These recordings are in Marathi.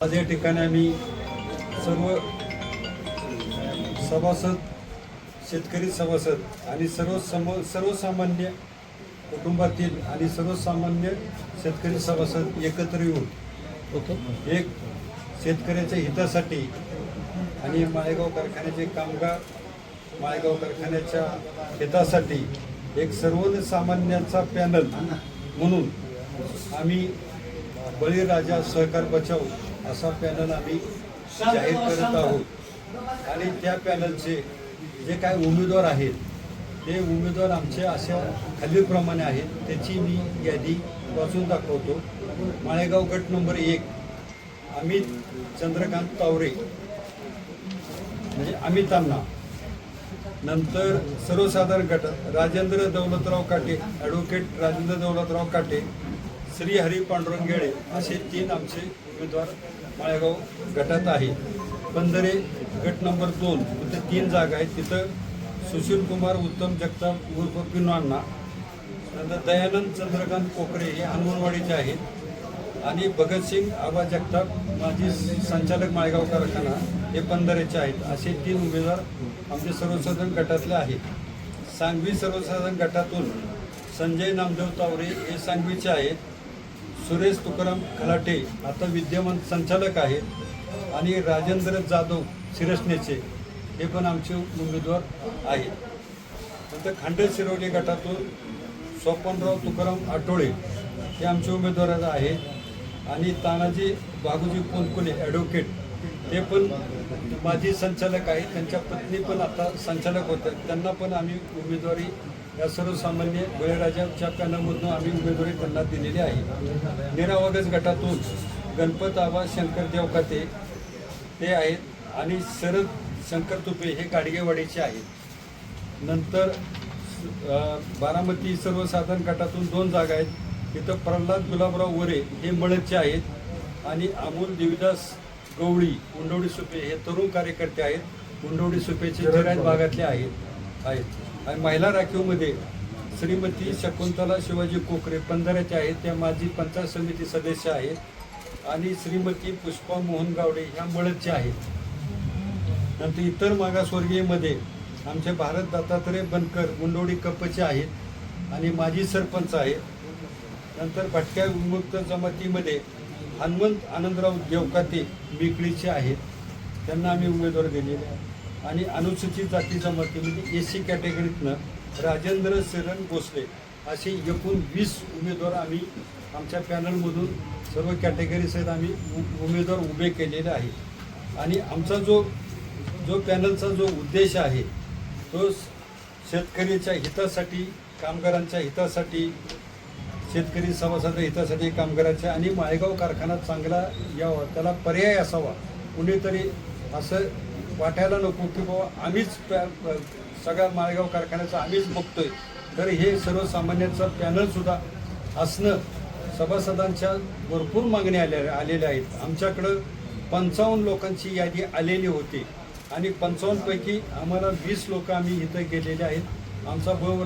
आज या ठिकाणी आम्ही सर्व सभासद शेतकरी सभासद आणि सर्वसम सर्वसामान्य कुटुंबातील आणि सर्वसामान्य शेतकरी सभासद एकत्र येऊन ओके एक शेतकऱ्याच्या हितासाठी आणि माळेगाव कारखान्याचे कामगार माळेगाव कारखान्याच्या हितासाठी एक सर्वसामान्यांचा पॅनल म्हणून आम्ही बळीराजा सहकार बचाव असा पॅनल आम्ही जाहीर करत आहोत. आणि त्या पॅनलचे जे काय उमेदवार आहेत ते उमेदवार आमचे अशा खालीलप्रमाणे आहेत. त्याची मी यादी वाचून दाखवतो. माळेगाव गट नंबर एक अमित चंद्रकांत तावरे. म्हणजे अमित अण्णा नंतर सर्वसाधारण गटात राजेंद्र दौलतराव काटे ॲडव्होकेट राजेंद्र दौलतराव काटे श्री हरी पांडुरंग गेळे असे तीन आमचे उमेदवार माळेगाव गटात आहे. पंधरे गट नंबर दोन तिथे तीन जागा आहेत. तिथं सुशील कुमार उत्तम जगताप उर्फ पिनो अण्णा. नंतर दयानंद चंद्रकांत कोकरे हे अंगणवाडीचे आहेत. आणि भगतसिंग आबा जगताप माजी संचालक माळेगाव कारखाना हे पंधरेचे आहेत. असे तीन उमेदवार आमचे सर्वसाधारण गटातले आहेत. सांगवी सर्वसाधारण गटातून संजय नामदेव तावरे हे सांगवीचे आहेत. सुरेश तुकाराम खलाटे आता विद्यमान संचालक आहेत आणि राजेंद्र जाधव शिरसनेचे हे पण आमचे उमेदवार आहेत. नंतर खांडे शिरोली गटातून सोपनराव तुकाराम आठोळे हे आमचे उमेदवार आहेत. आणि तानाजी बागूजी कोणकुले ॲडव्होकेट ते पण माजी संचालक आहेत. त्यांच्या पत्नी पण आता संचालक होत्या. त्यांना पण आम्ही उमेदवारी या सर्वसामान्य बळीराजाच्या पॅनलमधून आम्ही उमेदवारी त्यांना दिलेली आहे. निरावगज गटातून गणपत आबा शंकर देवकाते ते आहेत आणि शरद शंकर तुपे हे गाडगेवाडीचे आहेत. नंतर बारामती सर्वसाधारण गटातून दोन जागा आहेत. तिथं प्रल्हाद गुलाबराव वरे हे मळदचे आहेत आणि अमोल देवीदास गवळी उंडवडी सुपे हे तरुण कार्यकर्ते आहेत. उंडवडी सुपेचे जिरायत भागातले आहेत. आहेत. आणि महिला राखीवमध्ये श्रीमती शकुंतला शिवाजी कोकरे पंधराच्या आहेत त्या माजी पंचायत समिती सदस्य आहेत आणि श्रीमती पुष्पा मोहन गावडे ह्या मळदच्या आहेत. नंतर इतर मागासवर्गीयमध्ये आमचे भारत दत्तात्रय बनकर गुंडोडी कप्पचे आहेत आणि माजी सरपंच आहेत. नंतर भटक्या विमुक्त जमातीमध्ये हनुमंत आनंदराव देवकाते मिकळीचे आहेत. त्यांना आम्ही उमेदवार दिलेले आहे आणि अनुसूचित जाती जमातीमध्ये म्हणजे एस सी कॅटेगरीतनं राजेंद्र शरण भोसले असे एकूण वीस उमेदवार आम्ही आमच्या पॅनलमधून सर्व कॅटेगरीसहित आम्ही उ- उमेदवार उभे केलेले आहेत. आणि आमचा जो जो पॅनलचा जो उद्देश आहे तो शेतकऱ्याच्या हितासाठी कामगारांच्या हितासाठी शेतकरी सभासदांच्या हितासाठी कामगारांच्या आणि माळेगाव कारखाना चांगला यावा त्याला पर्याय असावा कुणीतरी असं वाटायला नको की बाबा आम्हीच पॅ सगळ्या माळेगाव कारखान्याचा आम्हीच बघतोय. तर हे सर्वसामान्यांचं पॅनलसुद्धा असणं सभासदांच्या भरपूर मागण्या आल्या आलेल्या आहेत. आमच्याकडं पंचावन्न लोकांची यादी आलेली होती. आणि पंचावन्नपैकी आम्हाला वीस लोक आम्ही इथं गेलेले आहेत. आमचा ब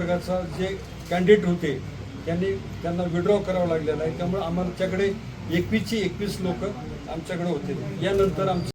जे कॅन्डिडेट होते त्यांनी त्यांना विड्रॉ करावं लागलेलं आहे. त्यामुळे आमच्याकडे एकवीसची एकवीस लोक आमच्याकडे होते. यानंतर आमचे